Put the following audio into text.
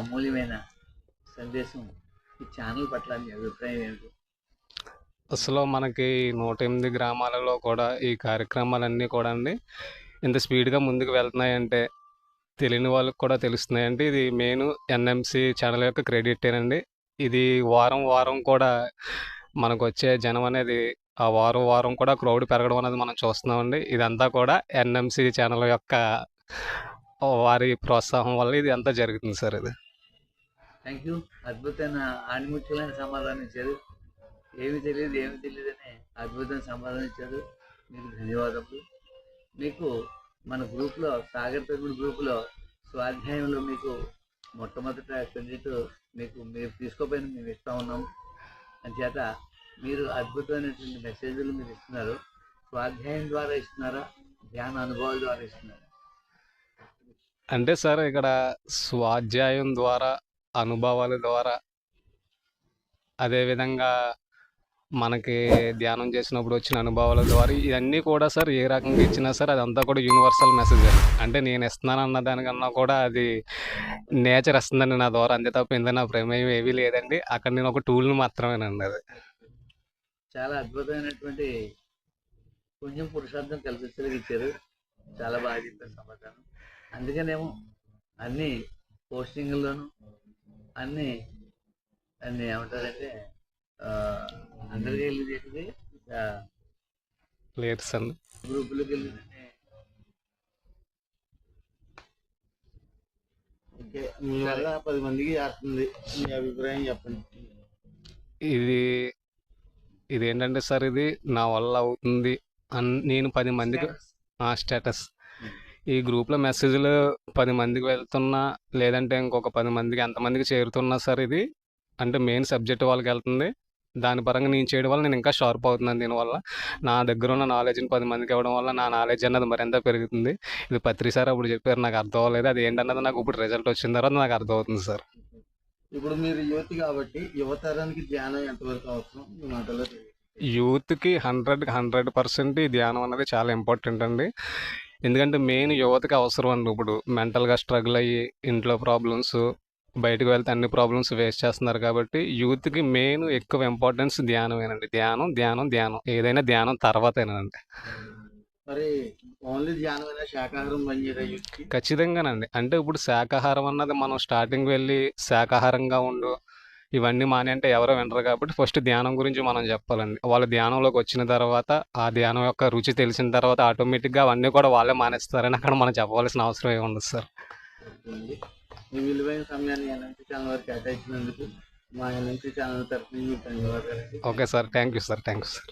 అమూల్యమైన సందేశం ఈ ఛానల్ పట్ల మీ అభిప్రాయం ఏమిటి? అసలు మనకి నూట ఎనిమిది గ్రామాలలో కూడా ఈ కార్యక్రమాలన్నీ కూడా అండి ఇంత స్పీడ్గా ముందుకు వెళ్తున్నాయంటే తెలియని వాళ్ళకి కూడా తెలుస్తున్నాయండి. ఇది మెయిన్ ఎన్ఎంసి ఛానల్ యొక్క క్రెడిట్ అండి ఇది వారం వారం కూడా మనకు వచ్చే జనం అనేది ఆ వారం వారం కూడా క్రౌడ్ పెరగడం అనేది మనం చూస్తున్నామండి. ఇదంతా కూడా ఎన్ఎంసి ఛానల్ యొక్క వారి ప్రోత్సాహం వల్ల ఇది అంతా జరుగుతుంది సార్ ఇది. థ్యాంక్ యూ అద్భుతమైన ఆణిముత్యమైన సమాధానం ఇచ్చారు. ఏమి తెలియదు ఏమి తెలియదు అని అద్భుతమైన సమాధానం ఇచ్చారు. మీకు ధన్యవాదములు. మీకు మన గ్రూప్లో సాగర్ పెరుగుడు గ్రూపులో స్వాధ్యాయంలో మీకు మొట్టమొదట క్రెడిట్ మీకు మీరు తీసుకోపోయిన మేము ఇస్తూ ఉన్నాం. అంచేత మీరు అద్భుతమైనటువంటి మెసేజ్లు మీరు ఇస్తున్నారు. స్వాధ్యాయం ద్వారా ఇస్తున్నారా? ధ్యాన అనుభవాల ద్వారా ఇస్తున్నారా? అంటే సార్ ఇక్కడ స్వాధ్యాయం ద్వారా అనుభవాల ద్వారా అదేవిధంగా మనకి ధ్యానం చేసినప్పుడు వచ్చిన అనుభవాల ద్వారా ఇవన్నీ కూడా సార్ ఏ రకంగా ఇచ్చినా సార్ అదంతా కూడా యూనివర్సల్ మెసేజ్ అంటే నేను ఇస్తున్నాను అన్న దానికన్నా కూడా అది నేచర్ ఇస్తుందండి నా ద్వారా అంతే తప్ప ఇంత నా ప్రమేయం ఏమీ లేదండి. అక్కడ నేను ఒక టూల్ని మాత్రమేనండి అది. చాలా అద్భుతమైనటువంటి పుణ్యం పురుషార్థం కల్పించగలిగించారు చాలా బాగా చెప్పారు సమాధానం. అందుకనేమో అన్ని పోస్టింగ్లోను అన్ని అన్ని ఏమంటారంటే అందరికీ వెళ్ళేది ప్లేయర్స్ అండి గ్రూపులకు మీ వల్ల పది మందికి చేస్తుంది మీ అభిప్రాయం చెప్పండి. ఇది ఇది ఏంటంటే సార్ ఇది నా వల్ల అవుతుంది. అన్ నేను పది మందికి ఆ స్టేటస్ ఈ గ్రూప్లో మెసేజ్లు పది మందికి వెళ్తున్నా లేదంటే ఇంకొక పది మందికి ఎంతమందికి చేరుతున్నా సార్ ఇది అంటే మెయిన్ సబ్జెక్ట్ వాళ్ళకి వెళ్తుంది. దాని పరంగా నేను చేయడం వల్ల నేను ఇంకా షార్ప్ అవుతున్నాను దీనివల్ల. నా దగ్గర ఉన్న నాలెడ్జ్ని పది మందికి ఇవ్వడం వల్ల నా నాలెడ్జ్ అన్నది మరింత పెరుగుతుంది. ఇది పత్రి సార్ అప్పుడు చెప్పారు నాకు అర్థం అవ్వలేదు. అది ఏంటన్నది నాకు ఇప్పుడు రిజల్ట్ వచ్చిన తర్వాత నాకు అర్థం అవుతుంది సార్. ఇప్పుడు మీరు యువతి కాబట్టి యువతరానికి ధ్యానం ఎంతవరకు అవసరం? మీ యూత్కి హండ్రెడ్ హండ్రెడ్ పర్సెంట్ ఈ ధ్యానం అనేది చాలా ఇంపార్టెంట్ అండి. ఎందుకంటే మెయిన్ యువతకి అవసరం అండి ఇప్పుడు. మెంటల్గా స్ట్రగుల్ అయ్యి ఇంట్లో ప్రాబ్లమ్స్ బయటకు వెళ్తే అన్ని ప్రాబ్లమ్స్ ఫేస్ చేస్తున్నారు కాబట్టి యూత్కి మెయిన్ ఎక్కువ ఇంపార్టెన్స్ ధ్యానమేనండి. ధ్యానం ధ్యానం ధ్యానం. ఏదైనా ధ్యానం తర్వాతేనండి. మరి ఓన్లీ ధ్యానమైన? శాకాహారం ఖచ్చితంగానండి. అంటే ఇప్పుడు శాకాహారం అన్నది మనం స్టార్టింగ్ వెళ్ళి శాకాహారంగా ఉండు ఇవన్నీ మాని అంటే ఎవరో వినరు కాబట్టి ఫస్ట్ ధ్యానం గురించి మనం చెప్పాలండి. వాళ్ళు ధ్యానంలోకి వచ్చిన తర్వాత ఆ ధ్యానం యొక్క రుచి తెలిసిన తర్వాత ఆటోమేటిక్గా అవన్నీ కూడా వాళ్ళే మానేస్తారని అక్కడ మనం చెప్పవలసిన అవసరం ఏమి ఉండదు సార్. మీ విలువైన సమయాన్ని ఎన్ఎంసీ ఛానల్ వారికి కేటాయించినందుకు మా ఎన్ఎంసీ ఛానల్ తరఫున మీకు ధన్యవాదాలు okay sir. Thank you sir. Thank you sir.